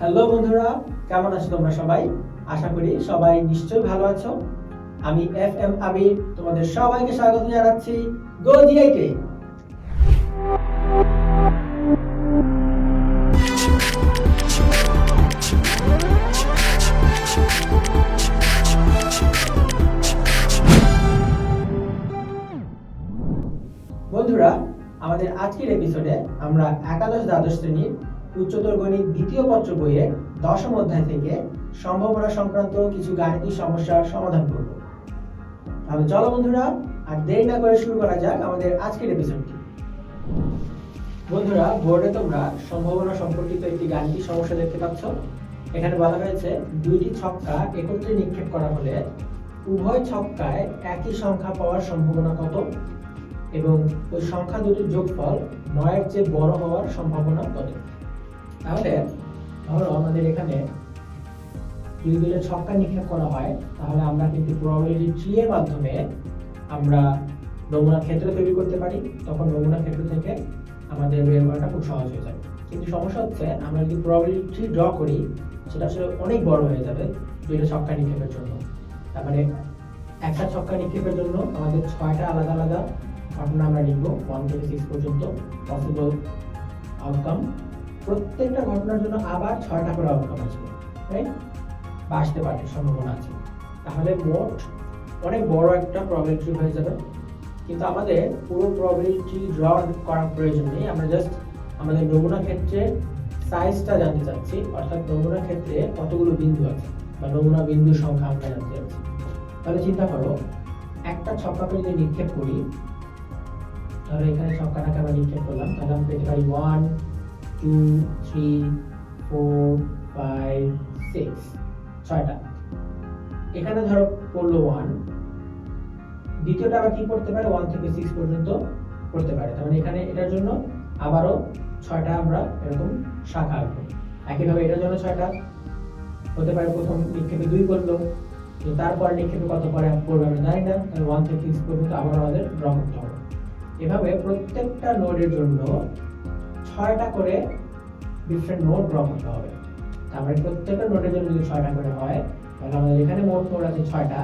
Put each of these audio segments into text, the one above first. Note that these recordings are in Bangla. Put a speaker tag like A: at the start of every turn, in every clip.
A: হ্যালো বন্ধুরা, কেমন আছো তোমরা সবাই? আশা করি সবাই নিশ্চয়ই ভালো আছো। আমি এফ এম আবির, তোমাদের সবাইকে স্বাগত জানাচ্ছি গো জিআইকে বন্ধুরা, আমাদের আজকের এপিসোডে আমরা একাদশ দ্বাদশ শ্রেণির উচ্চতর গণিত দ্বিতীয় পত্র বইয়ের দশম অধ্যায় থেকে সম্ভাবনা সংক্রান্ত কিছু গাণিতিক সমস্যার সমাধান করব। তাহলে চলো বন্ধুরা, আর দেরি না করে শুরু করা যাক আমাদের আজকের এপিসোডটি বন্ধুরা, বোর্ডে তোমরা সম্ভাবনা সম্পর্কিত একটি গাণিতিক সমস্যা দেখতে পাচ্ছ। এখানে বলা হয়েছে, দুইটি ছক্কা একত্রে নিক্ষেপ করা হলে উভয় ছক্কায় একই সংখ্যা পাওয়ার সম্ভাবনা কত? এবং ওই সংখ্যা দুটির যোগফল নয়ের চেয়ে বড় হওয়ার সম্ভাবনা কত? তাহলে ধরো আমাদের এখানে যদি দুটো ছক্কা নিক্ষেপ করা হয়, তাহলে আমরা কিন্তু প্রবাবিলিটি ট্রি এর মাধ্যমে আমরা নমুনা ক্ষেত্র তৈরি করতে পারি। তখন নমুনা ক্ষেত্র থেকে আমাদের বের করাটা খুব সহজ হয়ে যাবে। কিন্তু সমস্যা হচ্ছে, আমরা যদি প্রবাবিলিটি ট্রি ড্র করি, সেটা আসলে অনেক বড় হয়ে যাবে দুইটা ছক্কা নিক্ষেপের জন্য। তার মানে একটা ছক্কা নিক্ষেপের জন্য আমাদের ছয়টা আলাদা আলাদা ঘটনা আমরা লিখব ওয়ান থেকে সিক্স পর্যন্ত পসিবল আউটকাম প্রত্যেকটা ঘটনার জন্য আবার ছয়টা করে আউটকাম আসবে রাইট বা পারে, সম্ভাবনা আছে। তাহলে মোট অনেক বড় একটা প্রবলেমটি হয়ে যাবে। কিন্তু আমাদের পুরো প্রবলেমটি ড্র করার প্রয়োজন নেই। আমরা জাস্ট আমাদের নমুনা ক্ষেত্রে সাইজটা জানতে চাচ্ছি, অর্থাৎ নমুনা ক্ষেত্রে কতগুলো বিন্দু আছে বা নমুনা বিন্দুর সংখ্যা আমরা জানতে চাচ্ছি। তাহলে চিন্তা করো, একটা ছক্কাকে যদি নিক্ষেপ করি, তাহলে এখানে ছক্কাটাকে আমরা নিক্ষেপ করলাম। তাহলে আমরা পেতে পারি one two three four five six ছয়টা। এখানে ধরো পড়ল ওয়ান দ্বিতীয়টা আবার কি করতে পারে? ওয়ান থেকে সিক্স পর্যন্ত করতে পারে। তার মানে এখানে এটার জন্য আবারও ছয়টা আমরা এরকম শাখা আঁকবো। একইভাবে এটার জন্য ছয়টা হতে পারে। প্রথম নিক্ষেপে দুই করল। তো তারপর নিক্ষেপে কত পরে করবে আমরা জানি না। তাহলে ওয়ান থেকে সিক্স পর্যন্ত আবার আমাদের ড্র করতে হবে। এভাবে প্রত্যেকটা নোডের জন্য ছয়টা করে ডিফারেন্ট নোড ড্র করতে হবে। তারপরে প্রত্যেকটা নোটের জন্য যদি ছয়টা করে হয়, তাহলে আমাদের এখানে মোট নোড আছে ছয়টা।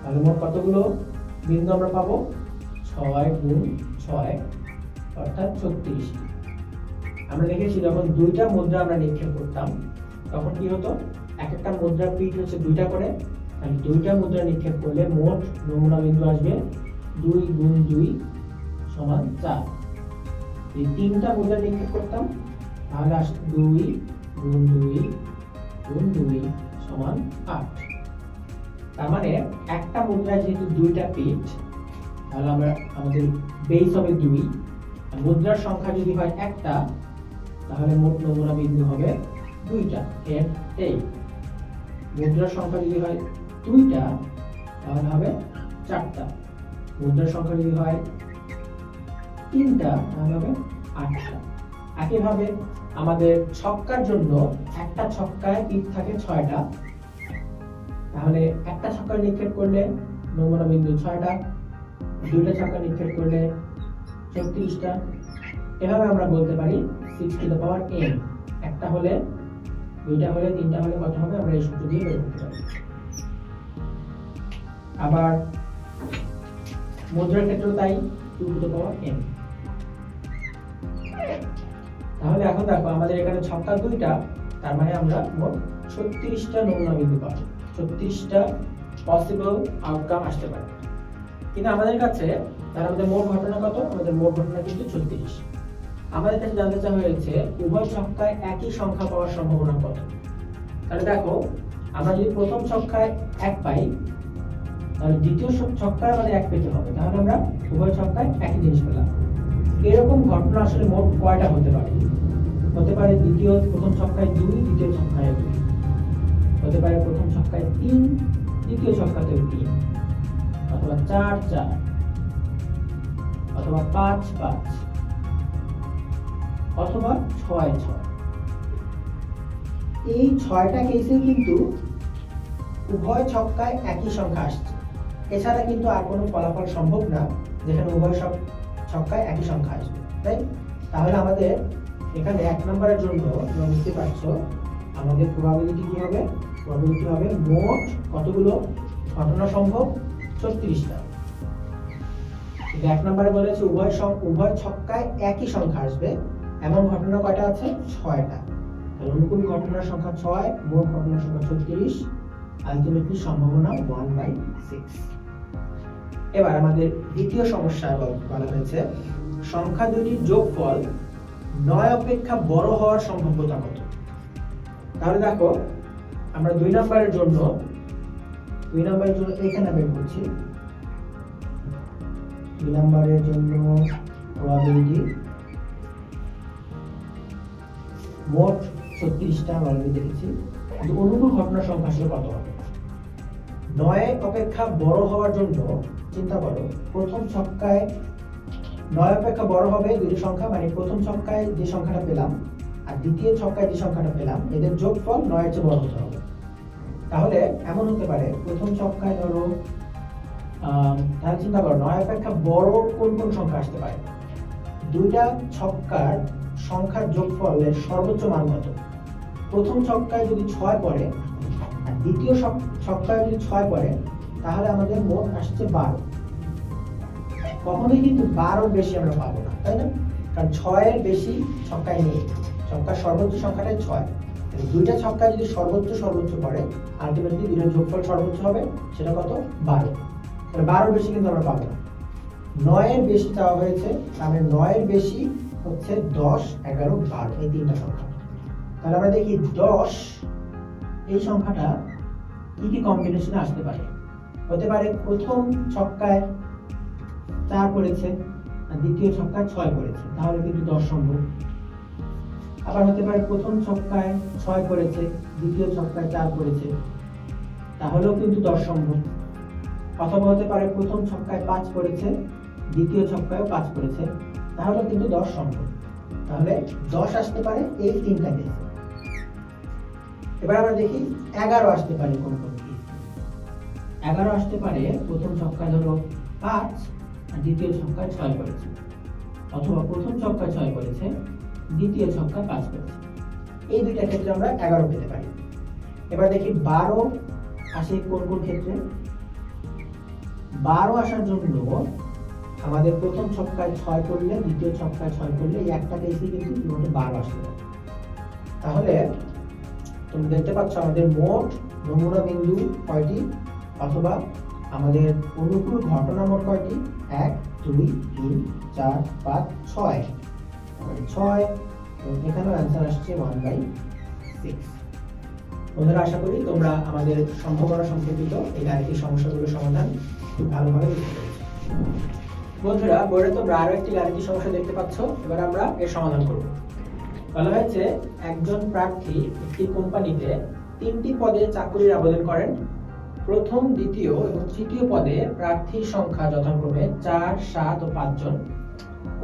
A: তাহলে মোট কতগুলো? বিন্দু আমরা পাবো ছয় গুণ ছয়, অর্থাৎ ছত্রিশ আমরা দেখেছি যখন দুইটা মুদ্রা আমরা নিক্ষেপ করতাম, তখন কি হতো? এক একটা মুদ্রার পিঠ হচ্ছে দুইটা করে, তাহলে দুইটা মুদ্রা নিক্ষেপ করলে মোট নমুনা বিন্দু আসবে দুই গুণ দুই সমান চার। এই তিনটা মুদ্রা নিক্ষেপ করতাম। তাহলে আস দুই গুণ দুই গুণ দুই সমান আট। তার মানে একটা মুদ্রায় যেহেতু দুইটা পিঠ তাহলে আমরা আমাদের বেস হবে দুই। মুদ্রার সংখ্যা যদি হয় একটা, তাহলে মোট নমুনা বিন্দু হবে দুইটা, এর এই। মুদ্রার সংখ্যা যদি হয় দুইটা, তাহলে হবে চারটা। মুদ্রার সংখ্যা যদি হয় তিনটা, তাহলে হবে আটটা। একইভাবে আমাদের ছক্কার জন্য একটা ছক্কায় পিঠ থাকে ছয়টা। তাহলে একটা ছক্কা নিক্ষেপ করলে নমুনা বিন্দু ছয়টা, দুইটা ছক্কা নিক্ষেপ করলে ছত্রিশটা এভাবে আমরা বলতে পারি six to the power N একটা হলে দুইটা হলে তিনটা হলে কত হবে? আমরা এই সূত্র দিয়ে বের করতে পারি। আবার মুদ্রার ক্ষেত্রেও তাই two to the power N তাহলে এখন দেখো আমাদের এখানে ছক্কা দুইটা, তার মানে আমরা মোট ছত্রিশটা নমুনা বিন্দু পাবো। ছত্রিশটা পসিবল আউটকাম আসতে পারে। কিন্তু আমাদের কাছে, তার আমাদের মোট ঘটনা কত? আমাদের মোট ঘটনা কিন্তু ছত্রিশ। আমাদের কাছে জানতে চাওয়া হয়েছে, উভয় ছক্কায় একই সংখ্যা পাওয়ার সম্ভাবনা কত? তাহলে দেখো, আমরা যদি প্রথম ছক্কায় এক পাই, তাহলে দ্বিতীয় ছক্কায় আমাদের এক পেতে হবে। তাহলে আমরা উভয় ছক্কায় একই জিনিস পেলাম। এরকম ঘটনা আসলে মোট কয়টা হতে পারে? হতে পারে দ্বিতীয়, প্রথম ছক্কায় দুই দ্বিতীয় ছক্কায় দুই হতে পারে প্রথম ছক্কায় তিন দ্বিতীয় ছক্কাতেও তিন। অথবা চার চার। অথবা পাঁচ পাঁচ। অথবা ছয় ছয়। এই ছয়টা কেসে কিন্তু উভয় ছক্কায় একই সংখ্যা আসছে। এছাড়া কিন্তু আর কোনো ফলাফল সম্ভব না, যেখানে উভয় সব ছক্কায় একই সংখ্যা আসবে, তাই? তাহলে আমাদের এখানে এক নম্বরের জন্য তোমরা বুঝতে পারছ আমাদের প্রবাবিলিটি কি হবে? প্রবাবিলিটি হবে মোট কতগুলো? ঘটনা সম্ভব ছত্রিশটা। এক নম্বরে বলেছে উভয় উভয় ছক্কায় একই সংখ্যা আসবে, এমন ঘটনা কয়টা আছে? ছয়টা। তাহলে অনুকূল ঘটনার সংখ্যা ছয়, মোট ঘটনার সংখ্যা ছত্রিশ আলটিমেটলি সম্ভাবনা ওয়ান বাই সিক্স এবার আমাদের দ্বিতীয় সমস্যা বল- হয়েছে সংখ্যা দুটির যোগফল নয় অপেক্ষা বড় হওয়ার সম্ভাব্যতা কত? তাহলে দেখো, আমরা দুই নম্বরের জন্য, দুই নম্বরের জন্য এখানে বের করছি। দুই নম্বরের জন্য প্রবাবিলিটি মোট ছত্রিশটা আমরা দেখেছি। অনুকূল ঘটনার সংখ্যা আসলে কত হবে? নয় অপেক্ষা বড় হওয়ার জন্য চিন্তা করো। প্রথম ছক্কায় নয় অপেক্ষা বড় হবে দুটি সংখ্যা মানে প্রথম ছক্কায় যে সংখ্যাটা পেলাম আর দ্বিতীয় ছক্কায় যে সংখ্যাটা পেলাম, এদের যোগফল নয়ের চেয়ে বড় হতে হবে। তাহলে এমন হতে পারে, প্রথম ছক্কায় ধরো তাহলে চিন্তা করো, নয় অপেক্ষা বড় কোন কোন সংখ্যা আসতে পারে? দুইটা ছক্কার সংখ্যার যোগফলের সর্বোচ্চ মান কত? প্রথম ছক্কায় যদি ছয় পড়ে, আর দ্বিতীয় ছক্কায় যদি ছয় পড়ে তাহলে আমাদের মোট আসছে বারো। কখনোই কিন্তু বারোর বেশি আমরা পাবো না, তাই না? কারণ ছয়ের বেশি ছক্কায় নেই। ছক্কার সর্বোচ্চ সংখ্যাটাই ছয়। দুইটা ছক্কা যদি সর্বোচ্চ সর্বোচ্চ পড়ে আলটিমেটলি দুইটা যোগফল সর্বোচ্চ হবে, সেটা কত? বারো। তাহলে বারোর বেশি কিন্তু আমরা পাবো না। নয়ের বেশি চাওয়া হয়েছে, তাহলে নয়ের বেশি হচ্ছে দশ, এগারো, বারো, এই তিনটা সংখ্যা। তাহলে আমরা দেখি দশ, এই সংখ্যাটা কি কি কম্বিনেশনে আসতে পারে? হতে পারে প্রথম ছক্কায় চার পড়েছে আর দ্বিতীয় ছক্কায় ছয় পড়েছে তাহলে কিন্তু দশ সম্ভব। আবার হতে পারে প্রথম ছক্কায় ছয় পড়েছে দ্বিতীয় ছক্কায় চার পড়েছে তাহলেও কিন্তু দশ সম্ভব। অথবা হতে পারে প্রথম ছক্কায় পাঁচ পড়েছে দ্বিতীয় ছক্কায়ও পাঁচ পড়েছে তাহলে কিন্তু দশ সম্ভব। তাহলে দশ আসতে পারে এই তিনটা কেসে এবার আমরা দেখি এগারো আসতে পারে কোন কোন। এগারো আসতে পারে, প্রথম ছক্কায় ধরো পাঁচ, আর দ্বিতীয় ছক্কায় ছয় করেছে। অথবা প্রথম ছক্কায় ছয় করেছে, দ্বিতীয় ছক্কায় পাঁচ করেছে। এই দুইটা ক্ষেত্রে আমরা এগারো পেতে পারি। এবার দেখি বারো আসে কোন কোন ক্ষেত্রে? বারো আসার জন্য আমাদের প্রথম ছক্কায় ছয় করলে, দ্বিতীয় ছক্কায় ছয় করলে এই একটা কেসে কিন্তু শুধুমাত্র বারো আসতে পারে। তাহলে তুমি দেখতে পাচ্ছ আমাদের মোট নমুনা বিন্দু কয়টি? অথবা আমাদের অনুকূল ঘটনা মোট কয়টি এক, দুই, তিন, চার, পাঁচ, ছয়। ছয় এখানেও অ্যান্সার আসছে ওয়ান বাই সিক্স বন্ধুরা, আশা করি তোমরা আমাদের সম্ভাবনা সম্পর্কিত এই গাণিতিক সমস্যাগুলোর সমাধান খুব ভালোভাবে বুঝতে পেরেছ। বন্ধুরা বোর্ডে তোমরা আরও একটি গাণিতিক সমস্যা দেখতে পাচ্ছ, এবার আমরা এর সমাধান করব। বলা হয়েছে, একজন প্রার্থী একটি কোম্পানিতে তিনটি পদে চাকরির আবেদন করেন। প্রথম, দ্বিতীয় এবং তৃতীয় পদে প্রার্থীর সংখ্যা যথাক্রমে চার, সাত ও পাঁচজন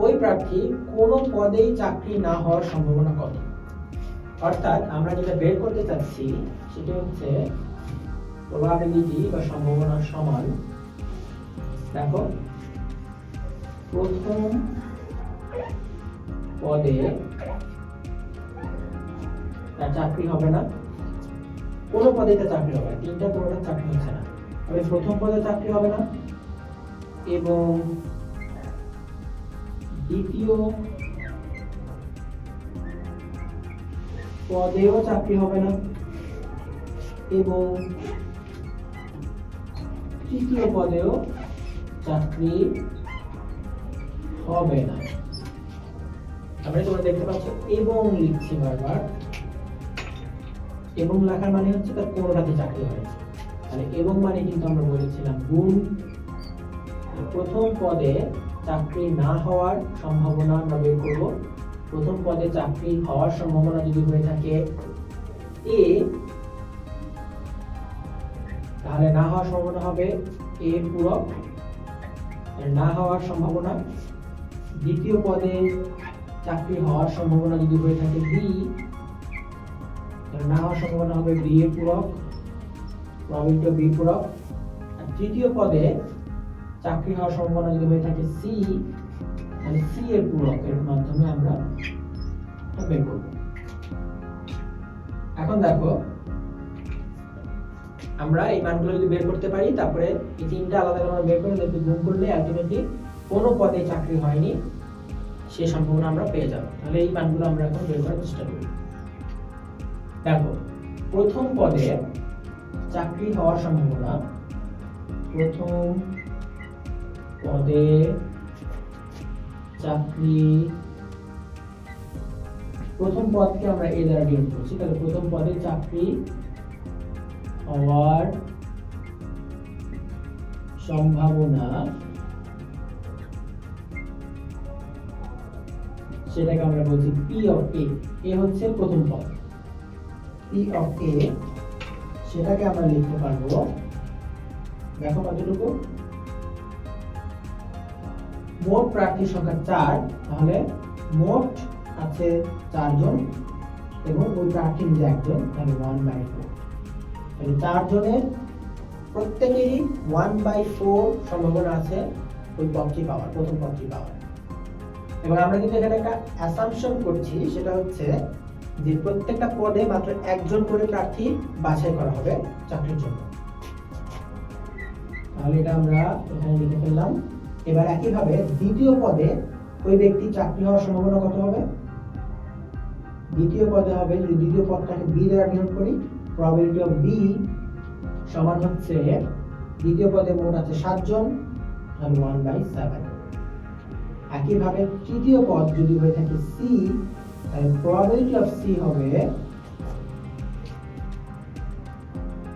A: ওই প্রার্থী কোনো পদেই চাকরি না হওয়ার সম্ভাবনা কত অর্থাৎ আমরা যেটা বের করতে চাচ্ছি, সেটা হচ্ছে প্রবাবিলিটি বা সম্ভাবনার সমান। দেখো, প্রথম পদে তার চাকরি হবে না। কোনো পদে চাকরি হবে না, তিনটা কোনোটা চাকরি হচ্ছে না। তবে প্রথম পদে চাকরি হবে না, এবং দ্বিতীয় পদেও চাকরি হবে না, এবং তৃতীয় পদেও চাকরি হবে না। তারপরে তোমরা দেখতে পাচ্ছ, এবং লিখছি বারবার। এবং লেখার মানে হচ্ছে তার কোনোটাতে চাকরি হয়েছে তাহলে এবং মানে কিন্তু আমরা বলেছিলাম গুণ। প্রথম পদে চাকরি না হওয়ার সম্ভাবনা আমরা বের করব। প্রথম পদে চাকরি হওয়ার সম্ভাবনা যদি হয়ে থাকে এ, তাহলে না হওয়ার সম্ভাবনা হবে এ পূরক। না হওয়ার সম্ভাবনা। দ্বিতীয় পদে চাকরি হওয়ার সম্ভাবনা যদি হয়ে থাকে বি না হওয়ার সম্ভাবনা হবে বি এর পূরক বি পূরক। আর তৃতীয় পদে চাকরি হওয়ার সম্ভাবনা যদি হয়ে থাকে সি, তাহলে সি এর পূরকের মাধ্যমে আমরা বের করব। এখন দেখো, আমরা এই মানগুলো যদি বের করতে পারি, তারপরে এই তিনটা আলাদা আলাদা বের করে যদি গুণ করলে আলটিমেটলি কোনো পদে চাকরি হয়নি, সে সম্ভাবনা আমরা পেয়ে যাব। তাহলে এই মানগুলো আমরা এখন বের করার চেষ্টা করি। দেখো, প্রথম পদে চাকরি হওয়ার সম্ভাবনা। প্রথম পদে চাকরি, প্রথম পদকে আমরা এ দ্বারা ডিনোট করছি। তাহলে প্রথম পদে চাকরি হওয়ার সম্ভাবনা সেটাকে আমরা বলছি পি অফ এ এ হচ্ছে প্রথম পদ। পি অফ এ সেটাকে আমরা লিখতে পারব, দেখো কতটুকু? মোট প্রার্থীর সংখ্যা চার, তাহলে মোট আছে চারজন এবং ওই প্রার্থী নিজে একজন, তাহলে ওয়ান বাই ফোর তাহলে চারজনের প্রত্যেকেরই ওয়ান বাই ফোর সম্ভাবনা আছে ওই পদটি পাওয়ার, প্রথম পদটি পাওয়ার। এবং আমরা কিন্তু এখানে একটা অ্যাসাম্পশন করছি, সেটা হচ্ছে যে প্রত্যেকটা পদে মাত্র একজন করে প্রার্থী বাছাই করা হবে চাকরির জন্য। তাহলে এটা আমরা এখানে লিখে ফেললাম। এবার একইভাবে দ্বিতীয় পদে ওই ব্যক্তি চাকরি হওয়ার সম্ভাবনা কত হবে? দ্বিতীয় পদে হবে, যদি দ্বিতীয় পদটাকে বি দ্বারা নিয়োগ করি প্রবাবিলিটি অফ বি সমান হচ্ছে, দ্বিতীয় পদে মোট আছে সাতজন, তাহলে ওয়ান বাই সেভেন একইভাবে তৃতীয় পদ যদি হয়ে থাকে সি তাহলে প্রবাবিলিটি অফ সি হবে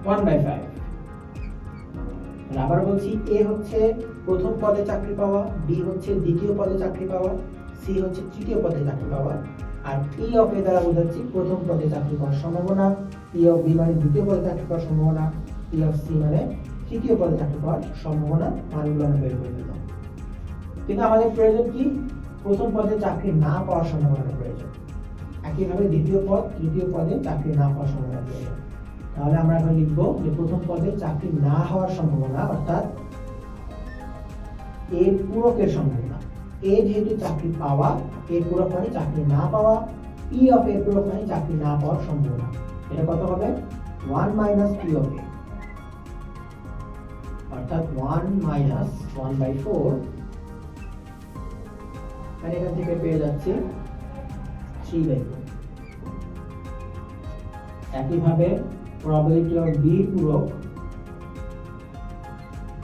A: ওয়ান বাই ফাইভ আবার বলছি এ হচ্ছে প্রথম পদে চাকরি পাওয়া বি হচ্ছে দ্বিতীয় পদে চাকরি পাওয়া সি হচ্ছে তৃতীয় পদে চাকরি পাওয়া, আর পি অফ এ দ্বারা বোঝাচ্ছি প্রথম পদে চাকরি পাওয়ার সম্ভাবনা পি অফ বি মানে দ্বিতীয় পদে চাকরি পাওয়ার সম্ভাবনা পি অফ সি মানে তৃতীয় পদে চাকরি পাওয়ার সম্ভাবনা, মানগুলো আমরা বের করে দিলাম কিন্তু আমাদের প্রয়োজন কি? প্রথম পদে চাকরি না পাওয়ার সম্ভাবনা প্রয়োজন একইভাবে দ্বিতীয় পদ, তৃতীয় পদে চাকরি না পাওয়ার সম্ভাবনা প্রয়োজন তাহলে আমরা এখন লিখব যে প্রথম পদে চাকরি না হওয়ার সম্ভাবনা, অর্থাৎ এর পূরকের সম্ভাবনা। এ যেহেতু চাকরি পাওয়া এর পূরক মানে চাকরি না পাওয়া পি অফ এর পূরক মানে চাকরি না পাওয়ার সম্ভাবনা। এটা কত হবে? One minus P of A. অর্থাৎ one minus one by four. এখান থেকে পেয়ে যাচ্ছি থ্রি বাই ফোর। একইভাবে প্রবাবিলিটি অফ বি পূরক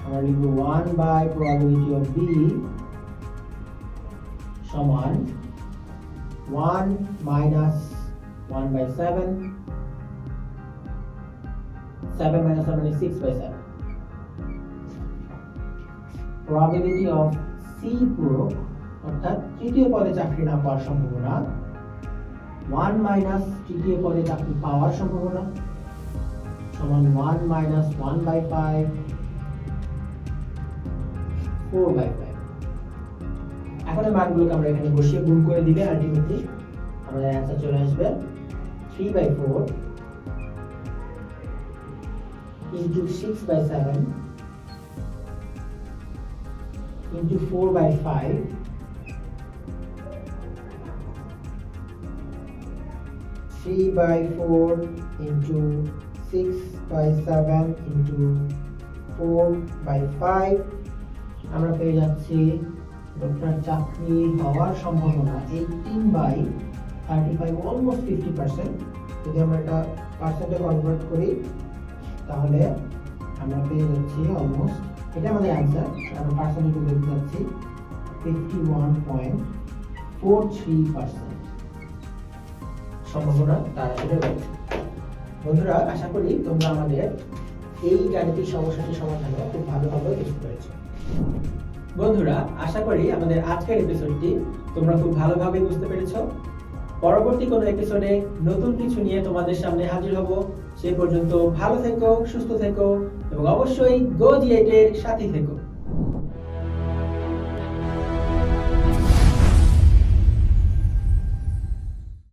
A: আমরা লিখব one by probability of B সমান one minus one by seven seven minus seven six by seven probability of C পূরক, অর্থাৎ তৃতীয় পদে চাকরি না পাওয়ার সম্ভাবনা 1 মাইনাস তৃতীয় পদে আপনি? পাওয়ার সম্ভাবনা। সমান 1 মাইনাস 1 বাই 5 4 বাই 5 এখন এই মানগুলোকে আমরা এখানে বসিয়ে গুণ করে দিলে আলটিমেটলি আমাদের অ্যান্সার চলে আসবে 3 by 4 into 6 by 7 into 4 by 5 3 by 4 into 6 by 7 into 4 by 5 আমরা পেয়ে যাচ্ছি ডক্টর চাকরি হওয়ার সম্ভাবনা eighteen by thirty five almost fifty percent যদি আমরা এটা পার্সেন্টে কনভার্ট করি, তাহলে আমরা পেয়ে যাচ্ছি অলমোস্ট এটা আমাদের অ্যান্সার আমরা পার্সেন্টে দেখতে যাচ্ছি fifty one point four three percent সম্ভাবনা তার আসলে রয়েছে বন্ধুরা, আশা করি তোমরা আমাদের এই গাণিতিক সমস্যাটি সমাধানে খুব ভালোভাবে বুঝতে পেরেছ। বন্ধুরা, আশা করি আমাদের আজকের এপিসোডটি তোমরা খুব ভালোভাবে বুঝতে পেরেছ। পরবর্তী কোনো এপিসোডে নতুন কিছু নিয়ে তোমাদের সামনে হাজির হব। সেই পর্যন্ত ভালো থেকো, সুস্থ থেকো এবং অবশ্যই গো জিএটের সাথে থেকো।